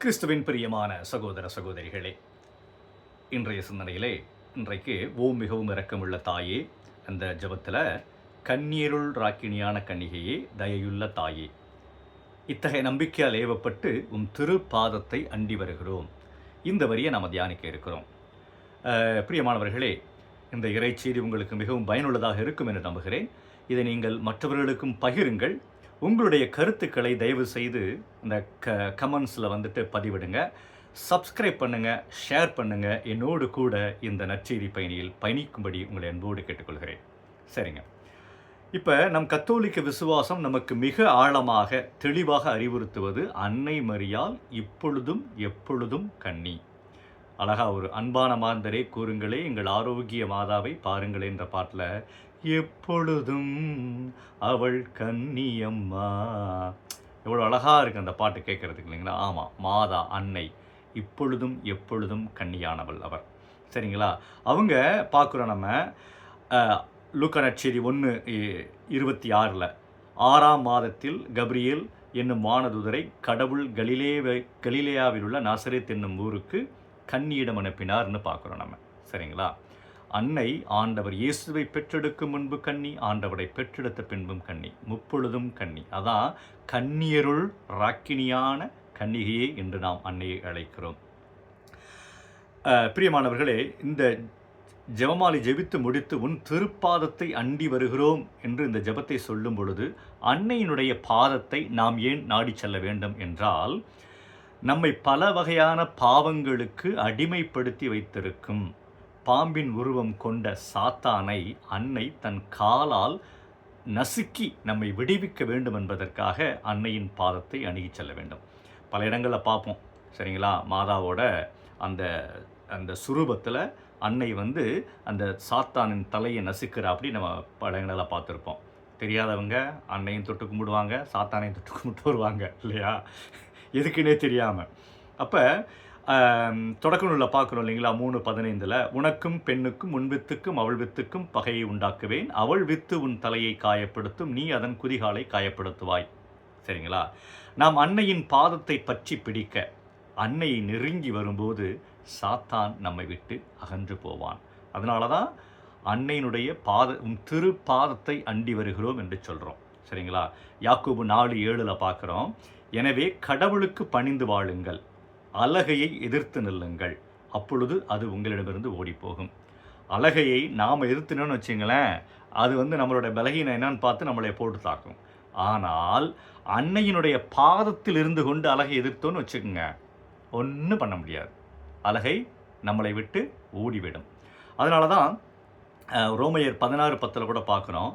கிறிஸ்துவின் பிரியமான சகோதர சகோதரிகளே இன்றைய சிந்தனையிலே இன்றைக்கு ஓம் மிகவும் இரக்கமுள்ள தாயே அந்த ஜெபத்தில் கண்ணீருள் ராக்கினியான கன்னிகையே தயையுள்ள தாயே இத்தகைய நம்பிக்கையால் ஏவப்பட்டு உம் திருப்பாதத்தை அண்டி வருகிறோம். இந்த வரியை நாம் தியானிக்க இருக்கிறோம். பிரியமானவர்களே இந்த இறைச்செய்தி உங்களுக்கு மிகவும் பயனுள்ளதாக இருக்கும் என்று நம்புகிறேன். இதை நீங்கள் மற்றவர்களுக்கும் பகிருங்கள். உங்களுடைய கருத்துக்களை தயவு செய்து இந்த க கமெண்ட்ஸில் வந்துட்டு பதிவிடுங்க. சப்ஸ்கிரைப் பண்ணுங்கள் ஷேர் பண்ணுங்கள் என்னோடு கூட இந்த நற்செய்தி பயணியில் பயணிக்கும்படி உங்களை அன்போடு கேட்டுக்கொள்கிறேன். சரிங்க. இப்போ நம் கத்தோலிக்க விசுவாசம் நமக்கு மிக ஆழமாக தெளிவாக அறிவுறுத்துவது அன்னை மரியால் இப்பொழுதும் எப்பொழுதும் கண்ணி. அழகா ஒரு அன்பான மாந்தரே கூறுங்களே எங்கள் ஆரோக்கிய மாதாவை பாருங்களே என்ற பாட்டில் எப்பொழுதும் அவள் கன்னியம்மா. எவ்வளோ அழகாக இருக்குது அந்த பாட்டு கேட்கறதுக்கு இல்லைங்களா? ஆமாம் மாதா அன்னை. இப்பொழுதும் எப்பொழுதும் கன்னியானவள் அவர். சரிங்களா? அவங்க பார்க்குறோம் நம்ம அஹ், ஒன்று இருபத்தி ஆறில். ஆறாம் மாதத்தில் கப்ரியேல் என்னும் வானதுதரை கடவுள் கலிலேவை கலிலேயாவில் உள்ள நாசரேத் என்னும் ஊருக்கு கன்னியிடம் அனுப்பினார்னு பார்க்குறோம் நம்ம. சரிங்களா? அன்னை ஆண்டவர் இயேசுவை பெற்றெடுக்கும் முன்பு கண்ணி ஆண்டவரை பெற்றெடுத்த பின்பும் கண்ணி முப்பொழுதும் கண்ணி. அதான் கன்னியருள் ராக்கினியான கன்னிகையே என்று நாம் அன்னையை அழைக்கிறோம். பிரியமானவர்களே இந்த ஜெபமாலை ஜெபித்து முடித்து உன் திருப்பாதத்தை அண்டி வருகிறோம் என்று இந்த ஜெபத்தை சொல்லும் பொழுது அன்னையினுடைய பாதத்தை நாம் ஏன் நாடி செல்ல வேண்டும் என்றால் நம்மை பல வகையான பாவங்களுக்கு அடிமைப்படுத்தி வைத்திருக்கும். பாம்பின் உருவம் கொண்ட சாத்தானை அன்னை தன் காலால் நசுக்கி நம்மை விடுவிக்க வேண்டும் என்பதற்காக அன்னையின் பாதத்தை அணுகிச் செல்ல வேண்டும். பல இடங்களில் பார்ப்போம். சரிங்களா? மாதாவோட அந்த அந்த சுரூபத்தில் அன்னை வந்து அந்த சாத்தானின் தலையை நசுக்கிற அப்படி நம்ம பல இடங்களில் பார்த்துருப்போம். தெரியாதவங்க அன்னையும் தொட்டு கும்பிடுவாங்க சாத்தானையும் தொட்டு கும்பிட்டு வருவாங்க இல்லையா? எதுக்குன்னே தெரியாமல் அப்போ தொடக்க நூலில் பார்க்குறோம் இல்லைங்களா? மூணு பதினைந்தில் உனக்கும் பெண்ணுக்கும் உன் வித்துக்கும் அவள் வித்துக்கும் பகையை உண்டாக்குவேன். அவள் வித்து உன் தலையை காயப்படுத்தும். நீ அதன் குதிகாலை காயப்படுத்துவாய். சரிங்களா? நாம் அன்னையின் பாதத்தை பற்றி பிடிக்க அன்னையை நெருங்கி வரும்போது சாத்தான் நம்மை விட்டு அகன்று போவான். அதனால தான் அன்னையினுடைய பாத திரு பாதத்தை அண்டி வருகிறோம் என்று சொல்கிறோம் சரிங்களா? யாக்கோபு நாலு ஏழில் பார்க்குறோம் எனவே கடவுளுக்கு பணிந்து வாழுங்கள். அலகையை எதிர்த்து நில்லுங்கள். அப்பொழுது அது உங்களிடமிருந்து ஓடிப்போகும். அலகையை நாம் எதிர்த்துனோன்னு வச்சுங்களேன் அது வந்து நம்மளோட பலகீனம் என்னன்னு பார்த்து நம்மளை போட்டு தாக்கும். ஆனால் அன்னையினுடைய பாதத்தில் இருந்து கொண்டு அலகை எதிர்த்தோன்னு வச்சுக்கோங்க ஒன்றும் பண்ண முடியாது. அலகை நம்மளை விட்டு ஓடிவிடும். அதனால தான் ரோமையர் பதினாறு பத்தில் கூட பார்க்குறோம்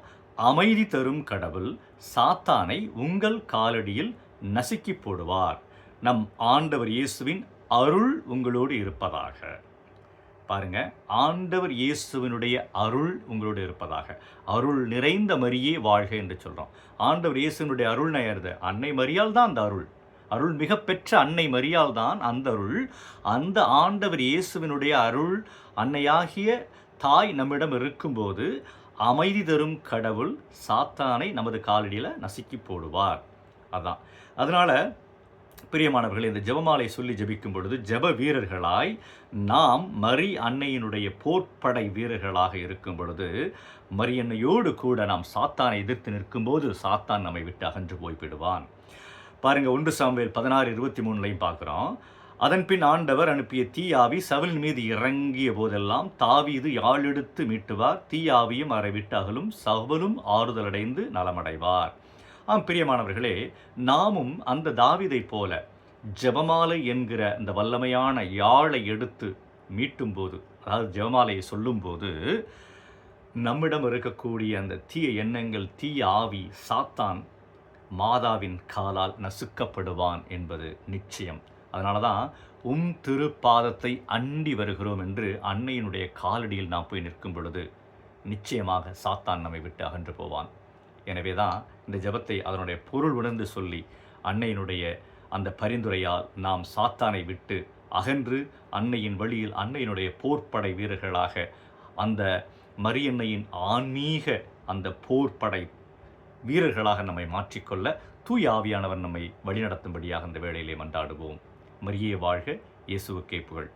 அமைதி தரும் கடவுள் சாத்தானை உங்கள் காலடியில் நசுக்கி போடுவார். நம் ஆண்டவர் இயேசுவின் அருள் உங்களோடு இருப்பதாக. பாருங்க ஆண்டவர் இயேசுவினுடைய அருள் உங்களோடு இருப்பதாக. அருள் நிறைந்த மரியே வாழ்க என்று சொல்கிறோம் ஆண்டவர் இயேசுவினுடைய அருள் நயர்து அன்னை மரியால் தான் அந்த அருள். அருள் மிக பெற்ற அன்னை மரியால் தான் அந்த அருள். அந்த ஆண்டவர் இயேசுவினுடைய அருள் அன்னையாகிய தாய் நம்மிடம் இருக்கும்போது அமைதி தரும் கடவுள் சாத்தானை நமது காலடியில் நசுக்கி போடுவார். அதான். அதனால் பிரியமானவர்கள் இந்த ஜெபமாலை சொல்லி ஜெபிக்கும் பொழுது ஜெப வீரர்களாய் நாம் மரி அன்னையினுடைய போர்ப்படை வீரர்களாக இருக்கும் பொழுது மரி அன்னையோடு கூட நாம் சாத்தானை எதிர்த்து நிற்கும்போது சாத்தான் நம்மை விட்டு அகன்று போய்விடுவான். பாருங்கள் ஒன்று சாமுவேல் பதினாறு இருபத்தி மூணுலையும் பார்க்குறோம். அதன்பின் ஆண்டவர் அனுப்பிய தீயாவி சவலின் மீது இறங்கிய போதெல்லாம் தாவீது யாழெடுத்து மீட்டுவார். தீயாவியும் அறைவிட்டு அகலும் சவலும் ஆறுதலடைந்து நலமடைவார். ஆம் பிரியமானவர்களே நாமும் அந்த தாவிதை போல ஜெபமாலை என்கிற அந்த வல்லமையான யாழை எடுத்து மீட்டும்போது அதாவது ஜெபமாலையை சொல்லும்போது நம்மிடம் இருக்கக்கூடிய அந்த தீய எண்ணங்கள் தீய ஆவி சாத்தான் மாதாவின் காலால் நசுக்கப்படுவான் என்பது நிச்சயம். அதனால தான் உம் திருப்பாதத்தை அண்டி வருகிறோம் என்று அன்னையினுடைய காலடியில் நாம் போய் நிற்கும் பொழுது நிச்சயமாக சாத்தான் நம்மை விட்டு அகன்று போவான். எனவே தான் இந்த ஜெபத்தை அதனுடைய பொருள் உணர்ந்து சொல்லி அன்னையினுடைய அந்த பரிந்துரையால் நாம் சாத்தானை விட்டு அகன்று அன்னையின் வழியில் அன்னையினுடைய போர்ப்படை வீரர்களாக அந்த மரியன்னையின் ஆன்மீக அந்த போர்ப்படை வீரர்களாக நம்மை மாற்றிக்கொள்ள தூய் ஆவியானவர் நம்மை வழிநடத்தும்படியாக இந்த வேளையிலே மன்றாடுவோம். மரியே வாழ்க இயேசுவுக்கே புகழ்.